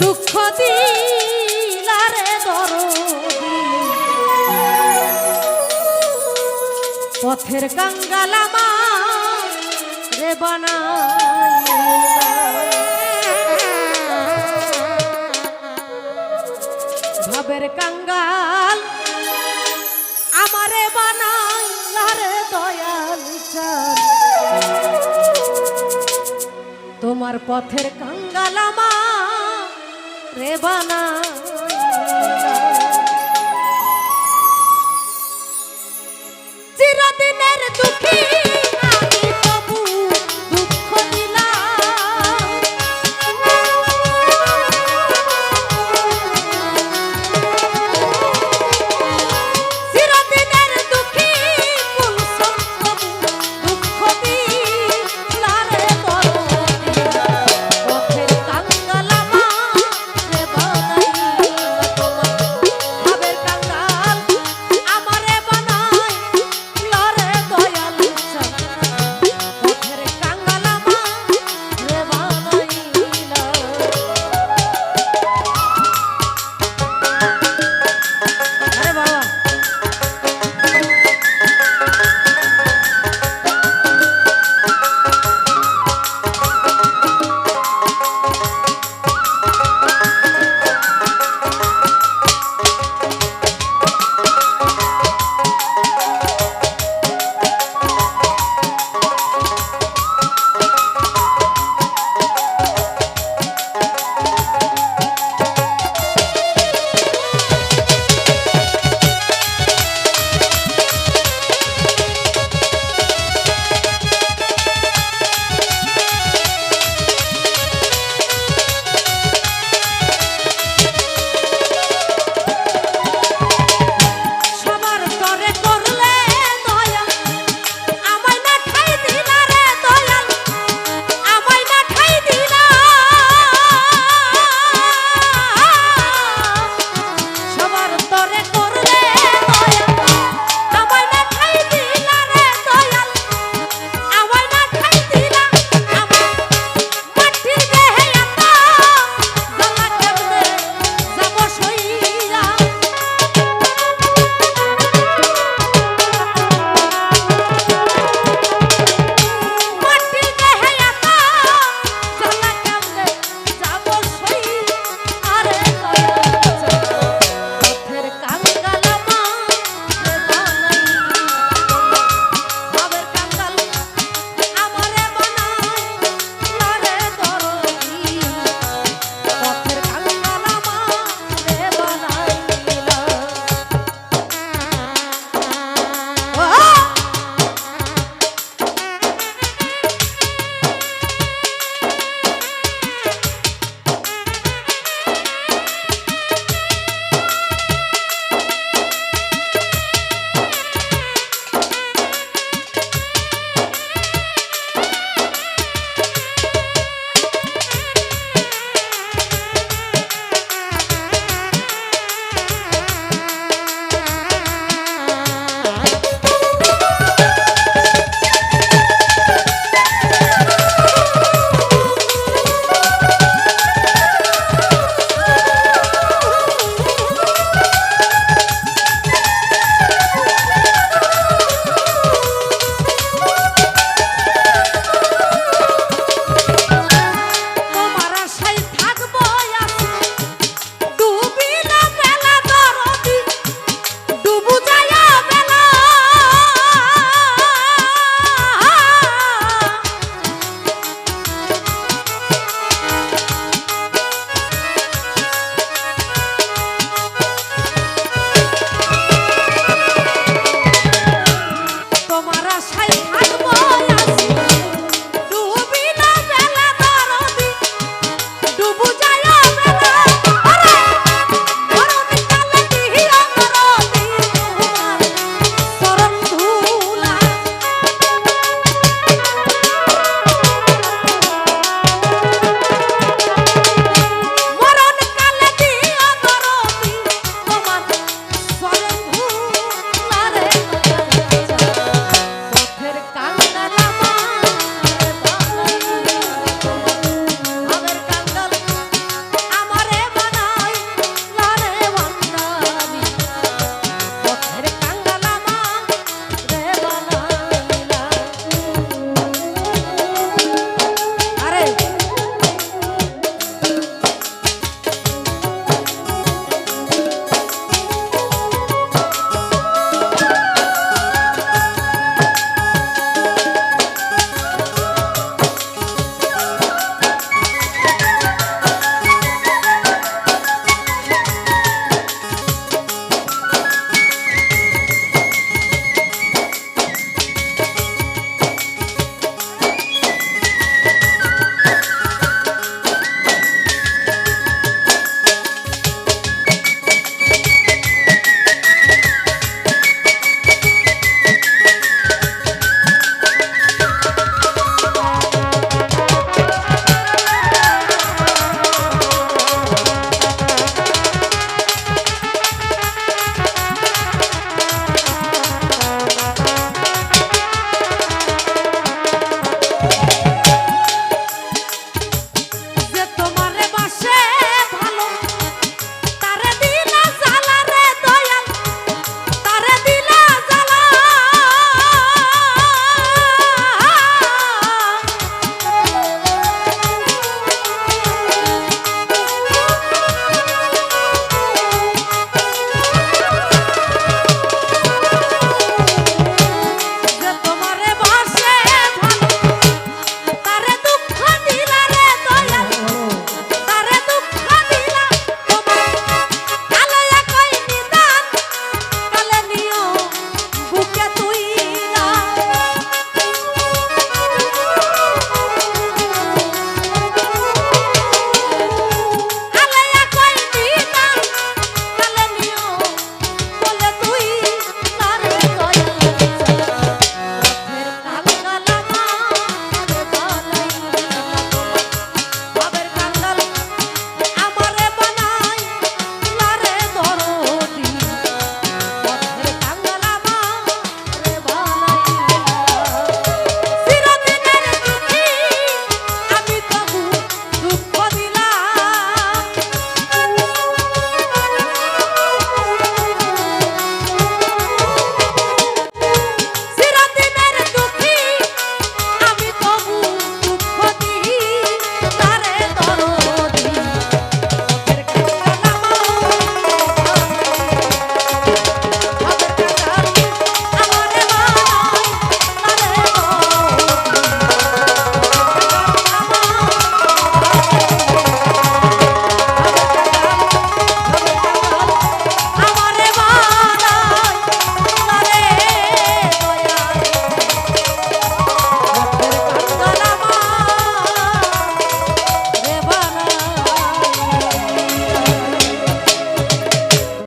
দুঃখ পথের গঙ্গালামা রে বানা ভাবের কাঙ্গাল আমারে বানাইলার দয়াল তোমার পথের কাঙ্গাল আমার রে বানা। চিরদিনের দুঃখী। Sascha Scheier.